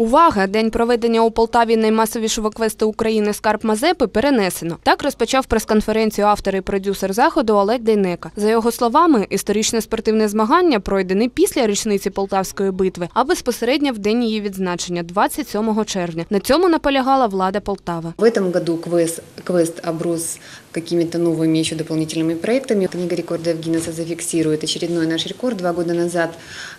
Увага! День проведення у Полтаві наймасовішого квесту України Скарб Мазепи перенесено. Так розпочав прес-конференцію автор і продюсер заходу Олег Дейнека. За його словами, історичне спортивне змагання пройде не після річниці Полтавської битви, а безпосередньо в день її відзначення, 27 червня. На цьому наполягала влада Полтави. В этом году квест, квест оброс какими-то новыми еще дополнительными проектами. Книга рекордов Гиннесса зафиксирует очередной наш рекорд. Два года назад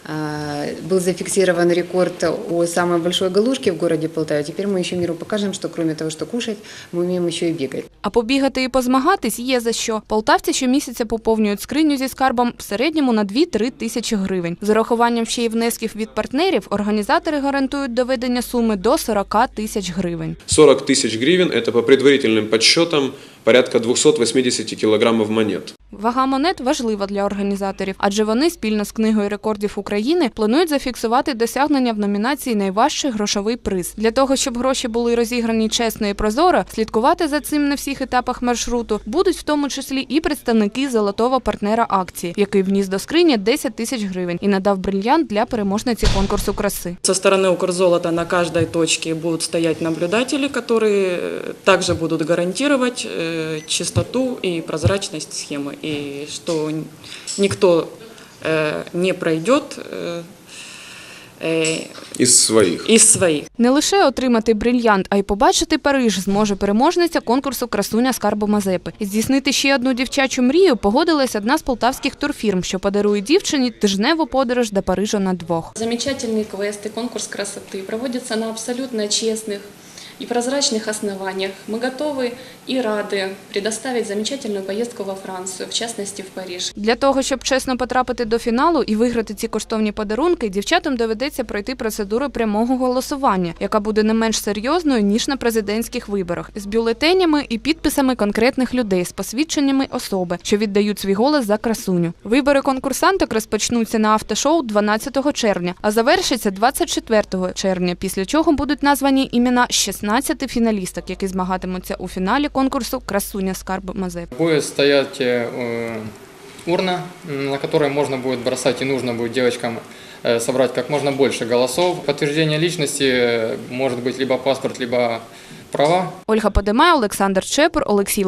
э, был зафиксирован рекорд о самой большой галушке в городе Полтаве. Теперь мы еще миру покажем, что кроме того, что кушать, мы умеем еще и бегать. А побігати і позмагатись є за що. Полтавці щомісяця поповнюють скриню зі скарбом в середньому на 2-3 тисячі гривень. З урахуванням ще й внесків від партнерів організатори гарантують доведення суми до 40 тисяч гривень. 40 тысяч гривен – это по предварительным подсчетам порядка 280 килограммов монет. Вага монет важлива для організаторів, адже вони спільно з книгою рекордів України планують зафіксувати досягнення в номінації Найважчий грошовий приз. Для того щоб гроші були розіграні чесно і прозоро, слідкувати за цим на всіх етапах маршруту будуть в тому числі і представники золотого партнера акції, який вніс до скрині 10 тисяч гривень і надав брильянт для переможниці конкурсу краси. Со стороны Укрзолота на каждой точке будут стоять наблюдатели, которые э, также будут гарантировать э, чистоту и прозрачность схемы, и что н- никто э, не пройдет э, э, Из своих. из своих. Не лише отримати брильянт, а й побачити Париж зможе переможниця конкурсу Красуня скарбу Мазепи. І здійснити ще одну дівчачу мрію погодилась одна з полтавських турфірм, що подарує дівчині тижневу подорож до Парижа на двох. Замечательный квест и конкурс красоты проводится на абсолютно честных и прозрачных основаниях. Мы готовы и рады предоставить замечательную поездку во Францию, в частности в Париж. Для того, щоб чесно потрапити до фіналу і виграти ці коштовні подарунки, дівчатам доведеться пройти процедуру прямого голосування, яка буде не менш серйозною ніж на президентських виборах, з бюлетенями і підписами конкретних людей з посвідченнями особи, що віддають свій голос за красуню. Вибори конкурсанток розпочнуться на автошоу 12 червня, а завершаться 24 червня, після чого будуть названі імена 16 фіналісток, які змагатимуться у фіналі конкурсу Красуня скарб Мазепи. Будет стоять э, урна, м, на которой можно будет бросать и нужно будет девочкам э, собрать как можно больше голосов. Подтверждение личности э, может быть либо паспорт, либо права. Ольга Подемай, Олександр Чепур, Олексій